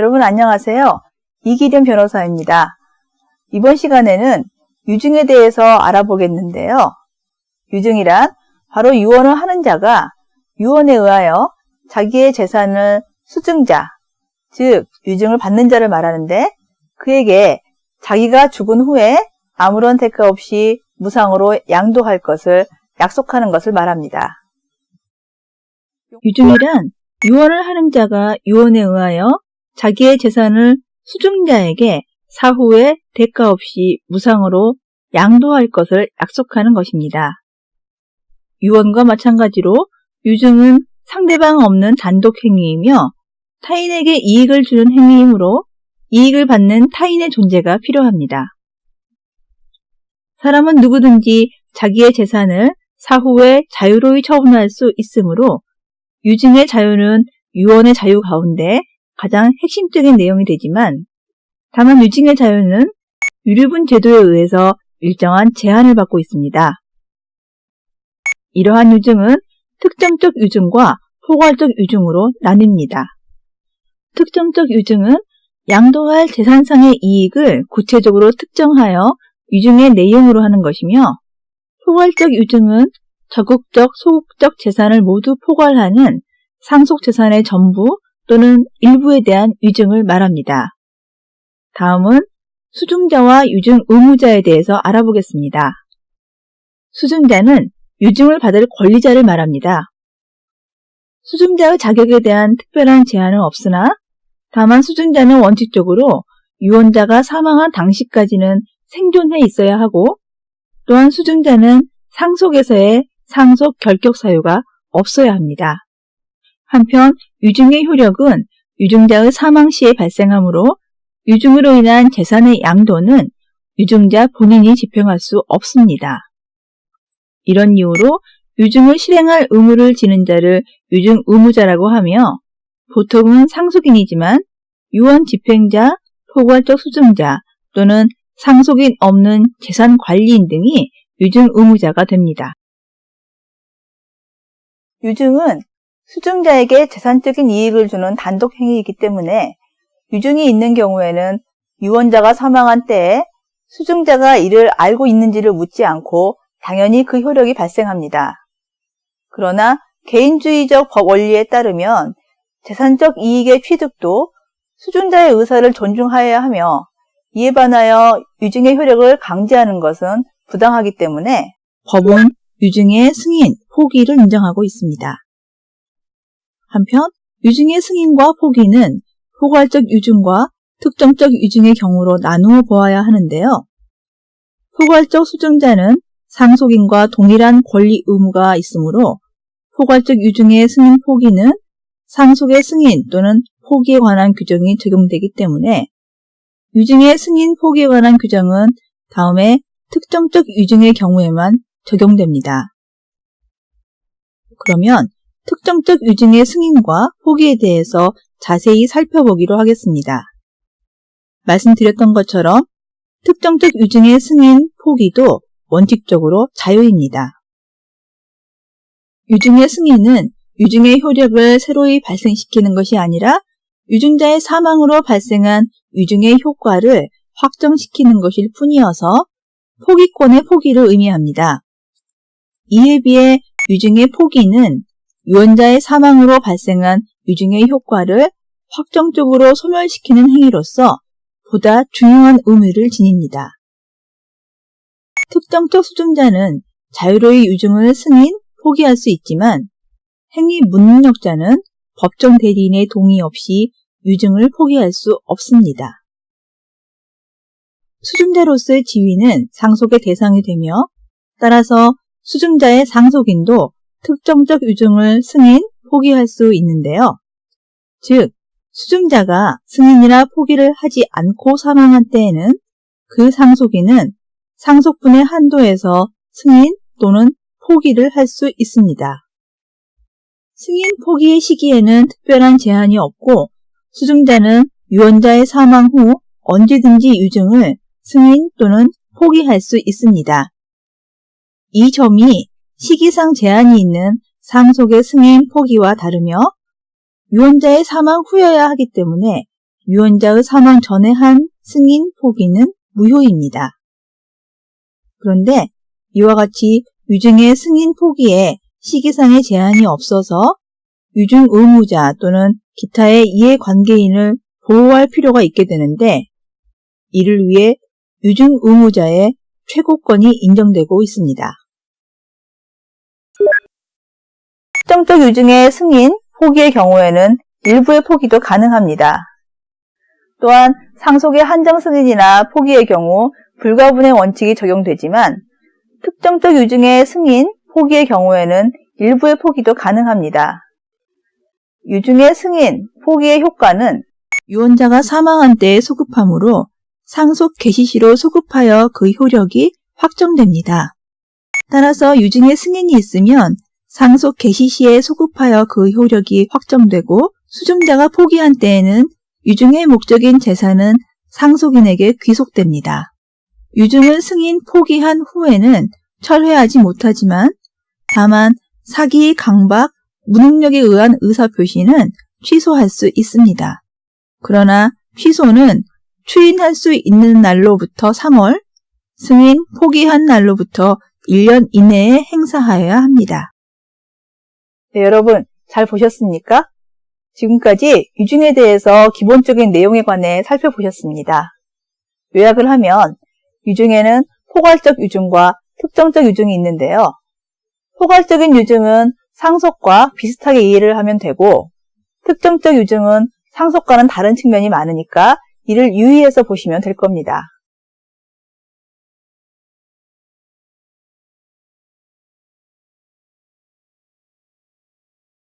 여러분 안녕하세요. 이기련 변호사입니다. 이번 시간에는 유증에 대해서 알아보겠는데요. 유증이란 바로 유언을 하는 자가 유언에 의하여 자기의 재산을 수증자, 즉 유증을 받는 자를 말하는데 그에게 자기가 죽은 후에 아무런 대가 없이 무상으로 양도할 것을 약속하는 것을 말합니다. 유증이란 유언을 하는 자가 유언에 의하여 자기의 재산을 수증자에게 사후에 대가 없이 무상으로 양도할 것을 약속하는 것입니다. 유언과 마찬가지로 유증은 상대방 없는 단독 행위이며 타인에게 이익을 주는 행위이므로 이익을 받는 타인의 존재가 필요합니다. 사람은 누구든지 자기의 재산을 사후에 자유로이 처분할 수 있으므로 유증의 자유는 유언의 자유 가운데 가장 핵심적인 내용이 되지만 다만 유증의 자유는 유류분 제도에 의해서 일정한 제한을 받고 있습니다. 이러한 유증은 특정적 유증과 포괄적 유증으로 나뉩니다. 특정적 유증은 양도할 재산상의 이익을 구체적으로 특정하여 유증의 내용으로 하는 것이며 포괄적 유증은 적극적, 소극적 재산을 모두 포괄하는 상속 재산의 전부 또는 일부에 대한 유증을 말합니다. 다음은 수증자와 유증 의무자에 대해서 알아보겠습니다. 수증자는 유증을 받을 권리자를 말합니다. 수증자의 자격에 대한 특별한 제한은 없으나 다만 수증자는 원칙적으로 유언자가 사망한 당시까지는 생존해 있어야 하고 또한 수증자는 상속에서의 상속 결격 사유가 없어야 합니다. 한편 유증의 효력은 유증자의 사망 시에 발생하므로 유증으로 인한 재산의 양도는 유증자 본인이 집행할 수 없습니다. 이런 이유로 유증을 실행할 의무를 지는 자를 유증 의무자라고 하며 보통은 상속인이지만 유언 집행자, 포괄적 수증자 또는 상속인 없는 재산 관리인 등이 유증 의무자가 됩니다. 유증은 수증자에게 재산적인 이익을 주는 단독 행위이기 때문에 유증이 있는 경우에는 유언자가 사망한 때에 수증자가 이를 알고 있는지를 묻지 않고 당연히 그 효력이 발생합니다. 그러나 개인주의적 법 원리에 따르면 재산적 이익의 취득도 수증자의 의사를 존중하여야 하며 이에 반하여 유증의 효력을 강제하는 것은 부당하기 때문에 법은 유증의 승인, 포기를 인정하고 있습니다. 한편 유증의 승인과 포기는 포괄적 유증과 특정적 유증의 경우로 나누어 보아야 하는데요. 포괄적 수증자는 상속인과 동일한 권리 의무가 있으므로 포괄적 유증의 승인 포기는 상속의 승인 또는 포기에 관한 규정이 적용되기 때문에 유증의 승인 포기에 관한 규정은 다음에 특정적 유증의 경우에만 적용됩니다. 그러면 특정적 유증의 승인과 포기에 대해서 자세히 살펴보기로 하겠습니다. 말씀드렸던 것처럼 특정적 유증의 승인, 포기도 원칙적으로 자유입니다. 유증의 승인은 유증의 효력을 새로이 발생시키는 것이 아니라 유증자의 사망으로 발생한 유증의 효과를 확정시키는 것일 뿐이어서 포기권의 포기를 의미합니다. 이에 비해 유증의 포기는 유언자의 사망으로 발생한 유증의 효과를 확정적으로 소멸시키는 행위로서 보다 중요한 의미를 지닙니다. 특정적 수증자는 자유로이 유증을 승인, 포기할 수 있지만 행위 무능력자는 법정 대리인의 동의 없이 유증을 포기할 수 없습니다. 수증자로서의 지위는 상속의 대상이 되며 따라서 수증자의 상속인도 특정적 유증을 승인, 포기할 수 있는데요. 즉, 수증자가 승인이나 포기를 하지 않고 사망한 때에는 그 상속인은 상속분의 한도에서 승인 또는 포기를 할 수 있습니다. 승인 포기의 시기에는 특별한 제한이 없고 수증자는 유언자의 사망 후 언제든지 유증을 승인 또는 포기할 수 있습니다. 이 점이 시기상 제한이 있는 상속의 승인 포기와 다르며 유언자의 사망 후여야 하기 때문에 유언자의 사망 전에 한 승인 포기는 무효입니다. 그런데 이와 같이 유증의 승인 포기에 시기상의 제한이 없어서 유증 의무자 또는 기타의 이해관계인을 보호할 필요가 있게 되는데 이를 위해 유증 의무자의 최고권이 인정되고 있습니다. 특정적 유증의 승인, 포기의 경우에는 일부의 포기도 가능합니다. 또한 상속의 한정 승인이나 포기의 경우 불가분의 원칙이 적용되지만 특정적 유증의 승인, 포기의 경우에는 일부의 포기도 가능합니다. 유증의 승인, 포기의 효과는 유언자가 사망한 때의 소급함으로 상속 개시 시로 소급하여 그 효력이 확정됩니다. 따라서 유증의 승인이 있으면 상속 개시 시에 소급하여 그 효력이 확정되고 수증자가 포기한 때에는 유증의 목적인 재산은 상속인에게 귀속됩니다. 유증을 승인 포기한 후에는 철회하지 못하지만 다만 사기, 강박, 무능력에 의한 의사표시는 취소할 수 있습니다. 그러나 취소는 추인할 수 있는 날로부터 3월, 승인 포기한 날로부터 1년 이내에 행사하여야 합니다. 네, 여러분 잘 보셨습니까? 지금까지 유증에 대해서 기본적인 내용에 관해 살펴보셨습니다. 요약을 하면 유증에는 포괄적 유증과 특정적 유증이 있는데요. 포괄적인 유증은 상속과 비슷하게 이해를 하면 되고 특정적 유증은 상속과는 다른 측면이 많으니까 이를 유의해서 보시면 될 겁니다.